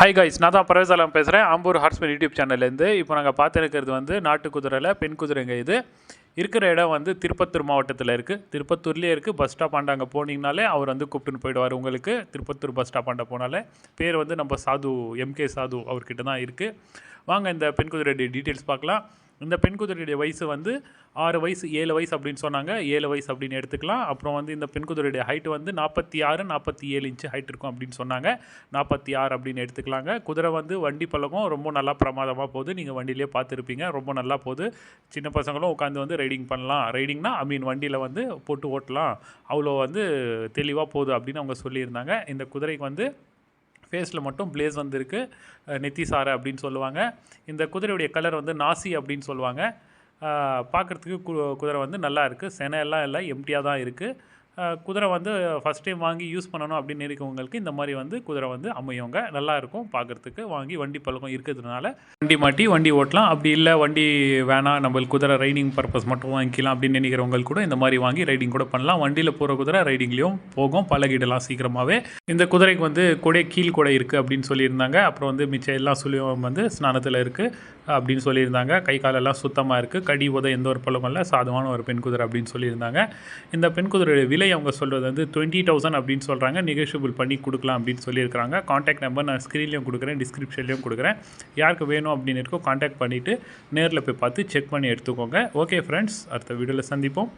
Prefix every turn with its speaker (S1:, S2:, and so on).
S1: Hi guys நான் தான் பரவசாலம் பேசுகிறேன் ஆம்பூர் ஹார்ஸ்மேன் யூடியூப் சேனல்லேருந்து இப்போ நாங்கள் பார்த்துருக்கிறது வந்து நாட்டு குதிரையில் பெண் குதிரைங்க இது. இருக்கிற இடம் வந்து திருப்பத்தூர் மாவட்டத்தில் இருக்குது திருப்பத்தூர்லேயே இருக்குது பஸ் ஸ்டாப் ஆண்ட அங்கே போனீங்கனாலே அவர் வந்து கூப்பிட்டுன்னு போயிடுவார் உங்களுக்கு. திருப்பத்தூர் பஸ் ஸ்டாப் ஆண்ட போனாலே. பேர் வந்து நம்ம சாது எம்கே சாது அவர்கிட்ட தான் இருக்குது வாங்க இந்த பெண் குதிரையுடைய டீட்டெயில்ஸ் பார்க்கலாம். இந்த பெண் குதிரையுடைய வயசு வந்து ஆறு வயசு ஏழு வயசு அப்படின்னு சொன்னாங்க. ஏழு வயசு அப்படின்னு எடுத்துக்கலாம். அப்புறம் வந்து இந்த பெண் குதிரையுடைய ஹைட் வந்து நாற்பத்தி ஆறு நாற்பத்தி ஏழு இன்ச்சு ஹைட் இருக்கும் அப்படின்னு சொன்னாங்க. நாற்பத்தி ஆறு அப்படின்னு எடுத்துக்கலாங்க. குதிரை வந்து வண்டி பழக்கம் ரொம்ப நல்லா பிரமாதமாக போகுது. நீங்கள் வண்டியிலே பார்த்துருப்பீங்க. ரொம்ப நல்லா போகுது. சின்ன பசங்களும் உட்காந்து வந்து ரைடிங் பண்ணலாம். ரைடிங்னா ஐ மீன் வண்டியில் வந்து போட்டு ஓட்டலாம். அவ்வளோ வந்து தெளிவாக போகுது அப்படின்னு அவங்க சொல்லியிருந்தாங்க. இந்த குதிரைக்கு வந்து ஃபேஸில் மட்டும் பிளேஸ் வந்திருக்கு. நெத்தி சாரை அப்படின்னு சொல்லுவாங்க. இந்த குதிரையுடைய கலர் வந்து நாசி அப்படின்னு சொல்லுவாங்க. பார்க்குறதுக்கு கு குதிரை வந்து நல்லா இருக்குது செனையெல்லாம் இல்லை எம்டியாக தான் இருக்குது குதிரை வந்து ஃபஸ்ட் டைம் வாங்கி யூஸ் பண்ணணும் அப்படின்னு இருக்கவங்களுக்கு இந்த மாதிரி வந்து குதிரை வந்து அமையவங்க நல்லா இருக்கும் பார்க்குறதுக்கு வாங்கி வண்டி பழக்கம் இருக்கிறதுனால வண்டி மாட்டி வண்டி ஓட்டலாம். அப்படி இல்லை வண்டி வேணாம் நம்மளுக்கு குதிரை ரைடிங் பர்பஸ் மட்டும் வாங்கிக்கலாம் அப்படின்னு நினைக்கிறவங்களுக்கு கூட இந்த மாதிரி வாங்கி ரைடிங் கூட பண்ணலாம். வண்டியில் போகிற குதிரை ரைடிங்லேயும் போகும் பழகிடலாம் சீக்கிரமாகவே இந்த குதிரைக்கு வந்து கொடை கீழ் கொடை இருக்குது அப்படின்னு சொல்லியிருந்தாங்க. அப்புறம் வந்து மிச்சம் எல்லா சுழியும் வந்து ஸ்நானத்தில் இருக்குது அப்படின்னு சொல்லியிருந்தாங்க. கை காலெல்லாம் சுத்தமாக இருக்குது கடி உத எந்த ஒரு பழமும் இல்லை. சாதமான ஒரு பெண் குதிரை அப்படின்னு சொல்லியிருந்தாங்க. இந்த பெண் குதிரையோட விலை அவங்க சொல்கிறது வந்து டுவெண்ட்டி தௌசண்ட் அப்படின்னு சொல்கிறாங்க நெகோஷியபிள் பண்ணி கொடுக்கலாம் அப்படின்னு சொல்லியிருக்காங்க காண்டாக்ட் நம்பர் நான் ஸ்க்ரீன்லேயும் கொடுக்குறேன் டிஸ்கிரிப்ஷன்லேயும் கொடுக்குறேன். யாருக்கு வேணும் அப்படின்னு இருக்கோ காண்டாக்ட் பண்ணிவிட்டு நேரில் போய் பார்த்து செக் பண்ணி எடுத்துக்கோங்க. ஓகே ஃப்ரெண்ட்ஸ் அடுத்த வீடியோவில் சந்திப்போம்.